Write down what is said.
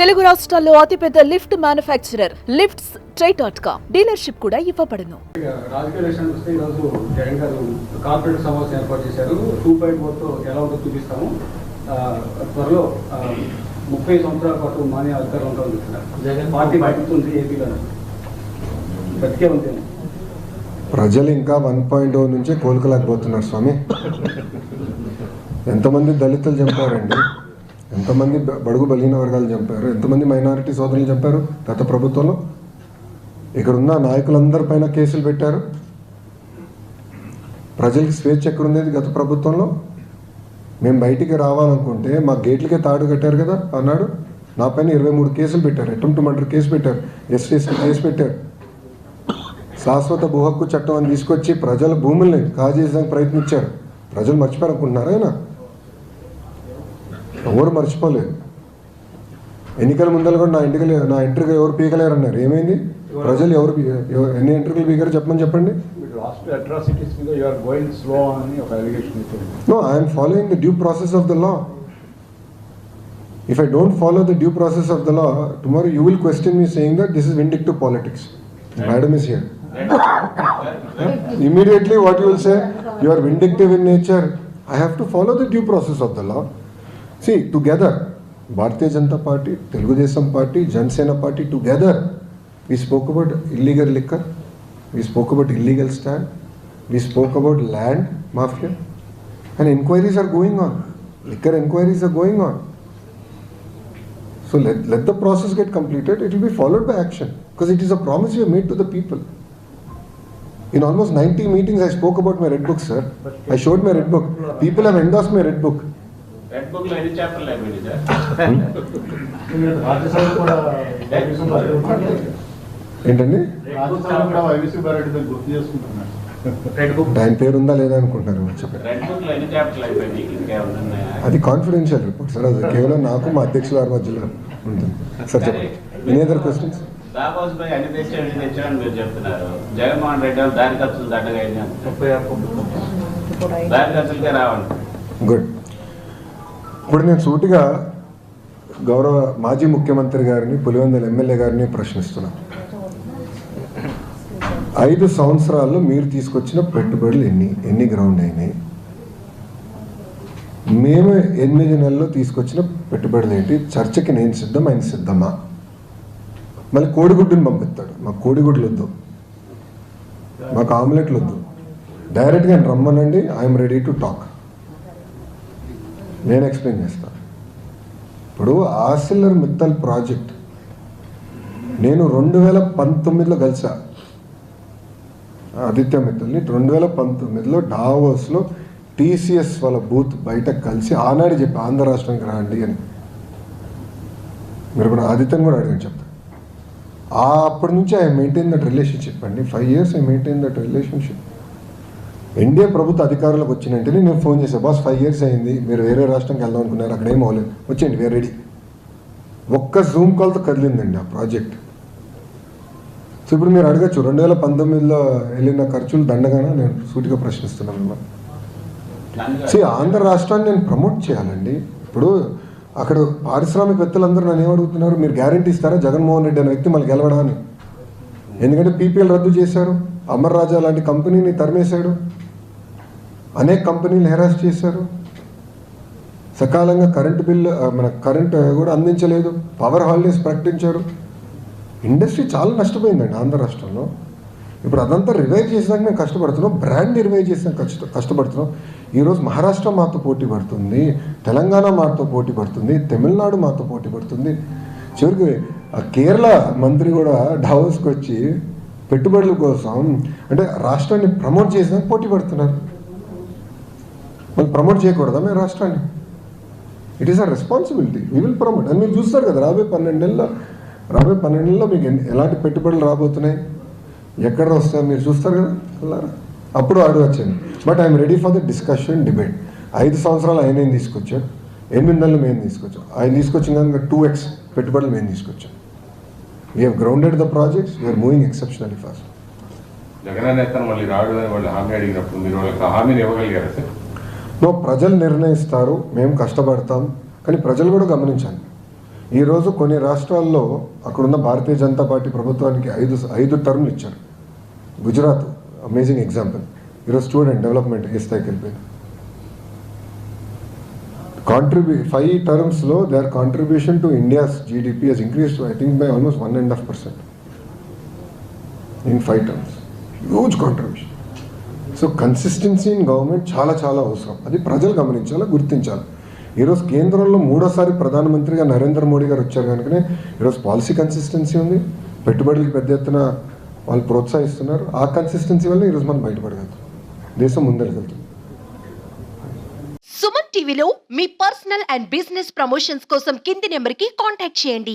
తెలుగు రాష్ట్రాల్లో అతిపెద్ద lift manufacturer lifts try dot com dealership కూడా ఇవ్వబడును. ఇక రాజకీయ విషయానికి వస్తే ఈరోజు జగన్ గారు కార్పొరేట్ సమావేశం ఏర్పాటు చేశారు. టూ పాయింట్ ఫోర్తో ఎలా ఉంటుందో చూపిస్తాము. త్వరలో ముప్పై సంవత్సరాల పాటు మానే అధికారం ఉంటుంది జగన్ పార్టీ ఏపీలో బతికే ఉంటుంది ప్రజలు ఇంకా వన్ పాయింట్ ఓ నుంచే కోలుకోలేకపోతున్నారు స్వామి. ఎంతమంది దళితులు చంపారండి? ఎంతమంది బడుగు బలహీన వర్గాలు చంపారు? ఎంతమంది మైనారిటీ సోదరులు చంపారు? గత ప్రభుత్వంలో? ఇక్కడున్న నాయకులందరి నాయకులందరిపైన కేసులు పెట్టారు? ప్రజలకి స్వేచ్ఛ ఎక్కడుండేది గత ప్రభుత్వంలో? మేము బయటికి రావాలనుకుంటే మా గేట్లకే తాడు కట్టారు కదా అన్నాడు. నా పైన ఇరవై మూడు కేసులు పెట్టారు. అటెంప్ట్ మర్డర్ కేసు పెట్టారు. ఎస్టీ కేసు పెట్టారు. శాశ్వత భూహక్కు చట్టం అని తీసుకొచ్చి ప్రజల భూముల్ని కాజేయడానికి ప్రయత్నించారు. ప్రజలు మర్చిపోయారనుకుంటున్నారా ఆయన? ఎవరు మర్చిపోలేదు ఎన్నికల ముందర కూడా నా ఇంటికి నా ఇంటర్కి ఎవరు పీకలేరు అన్నారు ఏమైంది ప్రజలు ఎవరు ఎన్ని ఇంటర్వ్యూలు పీకారు చెప్పమని చెప్పండి. No I'm following the due process of the law if I don't follow the due process of the law tomorrow you will question me saying that this is vindictive politics madam is here immediately what you will say? You are vindictive in nature. I have to follow the due process of the law. See together bharatiya janata party telugu desam party jansena party together we spoke about illegal liquor we spoke about illegal stand we spoke about land mafia and inquiries are going on liquor inquiries are going on so let, let the process get completed it will be followed by action because it is a promise you have made to the people in almost 90 meetings, I spoke about my red book, sir. I showed my red book. People have endorsed my red book. Red బుక్లో ఎన్ని చాప్టర్లు అయిపోయింది sir. ఏంటండి? రాజ్యసభ కూడా YV Subbareddy దగ్గర గుర్తు చేసుకుంటున్నాను red book ఆయన పేరు ఉందా లేదా ఉన్నాయా? అది కాన్ఫిడెన్షియల్ రిపోర్ట్ సార్. అది కేవలం నాకు మా అధ్యక్షుల వారి మధ్యలో ఉంటుంది. సార్ చెప్పండి. ఎనీ అదర్ క్వశ్చన్స్ దాబాస్ పై అన్ని తెచ్చాడు ఇన్ని తెచ్చాడని మీరు చెప్తున్నారు. జగన్మోహన్ రెడ్డి దారి ఖర్చులు దండగా అయింది. దారి ఖర్చులకే రావండి. గుడ్ ఇప్పుడు నేను సూటిగా గౌరవ మాజీ ముఖ్యమంత్రి గారిని పులివెందుల ఎమ్మెల్యే గారిని ప్రశ్నిస్తున్నాను ఐదు సంవత్సరాల్లో మీరు తీసుకొచ్చిన పెట్టుబడులు ఎన్ని? ఎన్ని గ్రౌండ్ అయినాయి? మేము ఎనిమిది నెలల్లో తీసుకొచ్చిన పెట్టుబడులు ఏంటి? చర్చకి నేను సిద్ధం ఆయన సిద్ధమా? మళ్ళీ కోడిగుడ్డుని పంపిస్తాడు. మాకు కోడిగుడ్లు వద్దు. మాకు ఆమ్లెట్లు వద్దు. డైరెక్ట్గా ఆయన రమ్మనండి. I'm ready to talk. నేను ఎక్స్ప్లెయిన్ చేస్తాను ఇప్పుడు ఆసిల్లర్ మిత్తల్ ప్రాజెక్ట్. నేను రెండు వేల పంతొమ్మిదిలో కలిసా. ఆదిత్య మిత్తల్ని రెండు వేల పంతొమ్మిదిలో డావోస్లో టీసీఎస్ వాళ్ళ బూత్ బయట కలిసి ఆనాడు చెప్పి ఆంధ్ర రాష్ట్రానికి రాండి అని. మీరు కూడా ఆదిత్యని కూడా అడిగాను చెప్తా. ఆ అప్పటి నుంచి ఐ మెయింటైన్ దట్ రిలేషన్షిప్ అండి. Five years I maintain that relationship NDA ప్రభుత్వ అధికారంలోకి వచ్చిన వెంటనే నేను ఫోన్ చేశాను బాస్ ఫైవ్ ఇయర్స్ అయింది మీరు వేరే రాష్ట్రంకి వెళ్దాం అనుకున్నారు అక్కడ ఏం అవ్వలేదు. వచ్చేయండి వేరే రెడీ ఒక్క జూమ్ కాల్తో కదిలిందండి ఆ ప్రాజెక్ట్. సో ఇప్పుడు మీరు అడగచ్చు రెండు వేల పంతొమ్మిదిలో వెళ్ళిన ఖర్చులు దండగానే? నేను సూటిగా ప్రశ్నిస్తున్నాను మిమ్మల్ని See, ఆంధ్ర రాష్ట్రాన్ని నేను ప్రమోట్ చేయాలండి. ఇప్పుడు అక్కడ పారిశ్రామికవేత్తలందరూ నన్ను ఏమడుగుతున్నారు మీరు గ్యారంటీ ఇస్తారా జగన్మోహన్ రెడ్డి అనే వ్యక్తి మళ్ళీ గెలవడా అని? ఎందుకంటే పీపీఎల్ రద్దు చేశారు. అమర్ రాజా లాంటి కంపెనీని తరిమేశాడు. అనేక కంపెనీలు హెరాస్ చేశారు. సకాలంగా కరెంటు బిల్లు మన కరెంటు కూడా అందించలేదు. పవర్ హాలిడేస్ ప్రకటించారు. ఇండస్ట్రీ చాలా నష్టపోయిందండి ఆంధ్ర రాష్ట్రంలో. ఇప్పుడు అదంతా రివైవ్ చేసినాక మేము కష్టపడుతున్నాం. బ్రాండ్ రివైవ్ చేసాక కష్ట కష్టపడుతున్నాం. ఈరోజు మహారాష్ట్ర మాతో పోటీ పడుతుంది. తెలంగాణ మాతో పోటీ పడుతుంది. తమిళనాడు మాతో పోటీ పడుతుంది. చివరికి కేరళ మంత్రి కూడా డావోస్కి వచ్చి పెట్టుబడుల కోసం అంటే రాష్ట్రాన్ని ప్రమోట్ చేసినాక పోటీ పడుతున్నారు. మళ్ళీ ప్రమోట్ చేయకూడదా మేము రాష్ట్రాన్ని? It is a responsibility we will promote అని మీరు చూస్తారు కదా రాబోయే పన్నెండు నెలల్లో రాబోయే పన్నెండు నెలల్లో మీకు ఎలాంటి పెట్టుబడులు రాబోతున్నాయి? ఎక్కడ వస్తాయి? మీరు చూస్తారు కదా అల్లారా? అప్పుడు అడగచ్చండి but I'm ready for the discussion debate ఐదు సంవత్సరాలు ఆయన ఏం తీసుకొచ్చాడు? ఎనిమిది నెలలు మేము తీసుకొచ్చాం. ఆయన తీసుకొచ్చిన కనుక టూ ఎక్స్ పెట్టుబడులు మేము తీసుకొచ్చాం. We have grounded the projects we're moving exceptionally fast Jagan నేత మళ్ళీ రాడు అని వాళ్ళు హామీ అడిగినప్పుడు మీరు వాళ్ళకి హామీని ఇవ్వగలిగారా సార్? నో ప్రజలు నిర్ణయిస్తారు మేము కష్టపడతాం. కానీ ప్రజలు కూడా గమనించాలి. ఈరోజు కొన్ని రాష్ట్రాల్లో అక్కడున్న భారతీయ జనతా పార్టీ ప్రభుత్వానికి ఐదు ఐదు టర్మ్లు ఇచ్చారు. గుజరాత్ అమేజింగ్ ఎగ్జాంపుల్ ఈరోజు స్టూడెంట్ డెవలప్మెంట్ ఏ స్థాయికి వెళ్ళిపోయింది. కాంట్రిబ్యూ five టర్మ్స్లో their contribution to India's GDP has increase I think by almost one and half percent in five terms huge contribution so consistency in government చాలా చాలా అవసరం. అది ప్రజలు గమనించాలి గుర్తించాలి. ఈరోజు కేంద్రంలో మూడోసారి ప్రధానమంత్రిగా నరేంద్ర మోడీ గారు వచ్చారు కనుకనే ఈరోజు పాలసీ కన్సిస్టెన్సీ ఉంది. పెట్టుబడులకు పెద్ద ఎత్తున వాళ్ళు ప్రోత్సహిస్తున్నారు. ఆ కన్సిస్టెన్సీ వల్ల ఈరోజు మనం బయటపడగలుగుతాం. దేశం ముందరగలుగుతాం సుమన్ టీవీలో మీ పర్సనల్ అండ్ బిజినెస్ ప్రమోషన్స్ కోసం కింది నెంబర్కి కాంటాక్ట్ చేయండి.